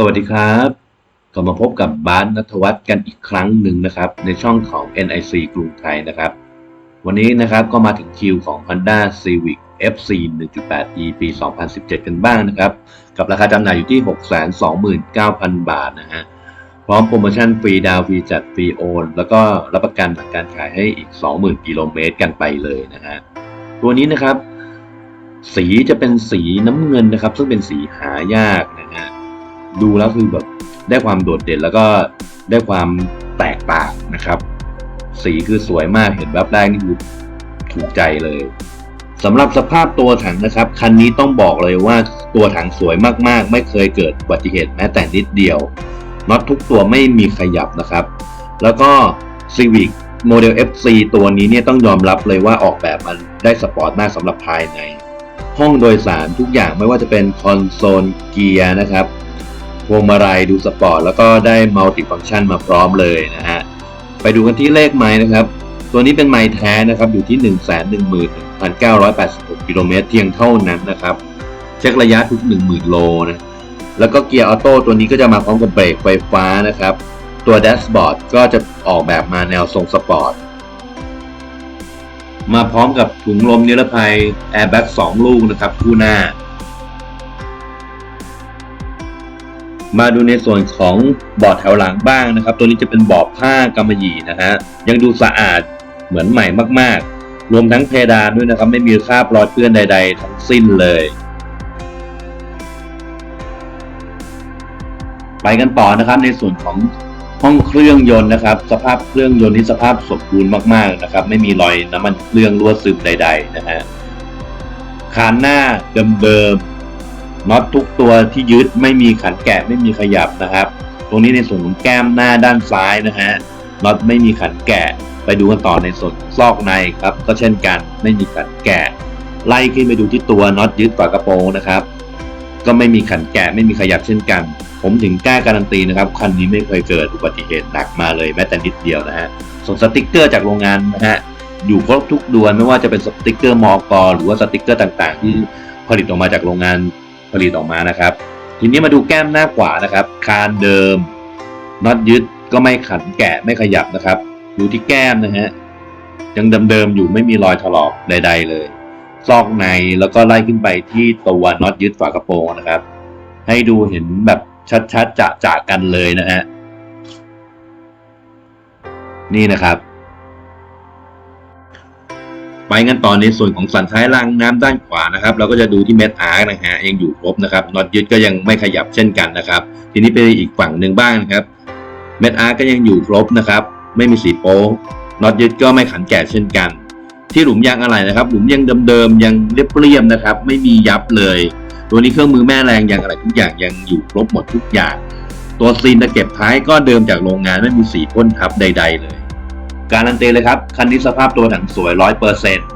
สวัสดีครับกลับมาพบกับบ้านนัทวัฒน์กันอีกครั้งหนึ่งนะครับ ในช่องของ NIC กรุงไทยนะครับ วันนี้นะครับก็มาถึงคิวของ Honda Civic FC 1.8e ปี 2017 กันบ้างนะครับ กับราคาจำหน่ายอยู่ที่ 629,000 บาทนะฮะ พร้อมโปรโมชั่นฟรีดาวฟรีจัดฟรีโอน แล้วก็รับประกันหลังการขายให้อีก 20,000 กิโลเมตรกันไปเลยนะฮะ ตัวนี้นะครับ สีจะเป็นสีน้ำเงินนะครับ ซึ่งเป็นสีหายากนะฮะ ดูแล้วคือแบบได้ความโดดเด่นแล้วก็ได้ความแตกต่างนะครับ สีคือสวยมากเห็นแบบแรกนี่คือถูกใจเลยสำหรับสภาพตัวถังนะครับ คันนี้ต้องบอกเลยว่าตัวถังสวยมากๆ ไม่เคยเกิดอุบัติเหตุแม้แต่นิดเดียวน็อตทุกตัวไม่มีขยับนะครับ แล้วก็ Civic โมเดล FC ตัวนี้เนี่ยต้องยอมรับเลยว่าออกแบบมันได้สปอร์ตมากสำหรับภายใน ห้องโดยสารทุกอย่างไม่ว่าจะเป็นคอนโซลเกียร์นะครับ พวงมาลัยดูสปอร์ตแล้วก็ได้มัลติฟังชันมาพร้อมเลยนะฮะไปดูกันที่เลขไม้นะครับ ตัวนี้เป็นไม้แท้นะครับอยู่ที่1 1 1 1 9 8 6กิโลเมตรเพียงเท่านั้นนะครับ เช็คระยะทุก 10,000 โลนะแล้วก็เกียร์ออโต้ตัวนี้ก็จะมาพร้อมกับเบรกไฟฟ้านะครับ ตัวแดชบอร์ดก็จะออกแบบมาแนวทรงสปอร์ตมาพร้อมกับถุงลมนิรภัยแอร์แบ็ก2ลูกนะครับคู่หน้า มาดูในส่วนของบอร์ดแถวหลังบ้างนะครับ ตัวนี้จะเป็นบอร์ดผ้ากำมะหยี่นะฮะยังดูสะอาดเหมือนใหม่มากๆ รวมทั้งเพดานด้วยนะครับ ไม่มีคราบรอยเปื้อนใด ๆ ทั้งสิ้นเลย ไปกันต่อนะครับในส่วนของห้องเครื่องยนต์นะครับ สภาพเครื่องยนต์นี่สภาพสมบูรณ์มากๆนะครับ ไม่มีรอยน้ำมันเครื่องรั่วซึมใด ๆ นะฮะคานหน้าเดิมๆ น็อตทุกตัวที่ยึดไม่มีขันแกะไม่มีขยับนะครับ ตรงนี้ในส่วนของแก้มหน้าด้านซ้ายนะฮะน็อตไม่มีขันแกะ ไปดูกันต่อในส่วนซอกในครับ ก็เช่นกันไม่มีขันแกะ ไล่ขึ้นไปดูที่ตัวน็อตยึดฝากระโปรงนะครับ ก็ไม่มีขันแกะไม่มีขยับเช่นกัน ผมถึงกล้าการันตีนะครับคันนี้ไม่เคยเกิดอุบัติเหตุหนักมาเลยแม้แต่นิดเดียวนะฮะส่วนสติกเกอร์จากโรงงานนะฮะอยู่ครบทุกดวนไม่ว่าจะเป็นสติกเกอร์มอกหรือว่าสติกเกอร์ต่าง ๆ ที่ผลิตออกมาจากโรงงาน ผลิตออกมานะครับ ทีนี้มาดูแก้มหน้าขวานะครับ คานเดิมน็อตยึดก็ไม่ขันแกะไม่ขยับนะครับ ดูที่แก้มนะฮะยังเดิมๆอยู่ไม่มีรอยถลอกใด ๆ เลยซอกในแล้วก็ไล่ขึ้นไปที่ตัวน็อตยึดฝากระโปรงนะครับ ให้ดูเห็นแบบชัดๆจะจะกันเลยนะฮะนี่นะครับ ไปกันต่อในส่วนของสันท้ายรางน้ำด้านขวานะครับ เราก็จะดูที่เม็ดอาร์นะฮะยังอยู่ครบนะครับน็อตยึดก็ยังไม่ขยับเช่นกันนะครับ ทีนี้ไปอีกฝั่งหนึ่งบ้างนะครับเม็ดอาร์ก็ยังอยู่ครบนะครับ ไม่มีสีโป๊น็อตยึดก็ไม่ขันแกะเช่นกัน ที่หลุมยางอะไรนะครับ หลุมยังเดิมๆยังเรียบๆนะครับ ไม่มียับเลย ตัวนี้เครื่องมือแม่แรงยางอะไรทุกอย่างยังอยู่ครบหมดทุกอย่าง ตัวซีนตะเก็บท้ายก็เดิมจากโรงงานไม่มีสีพ่นทับใด ๆ เลย การันตีเลยครับ คันนี้สภาพตัวถังสวยร้อยเปอร์เซ็นต์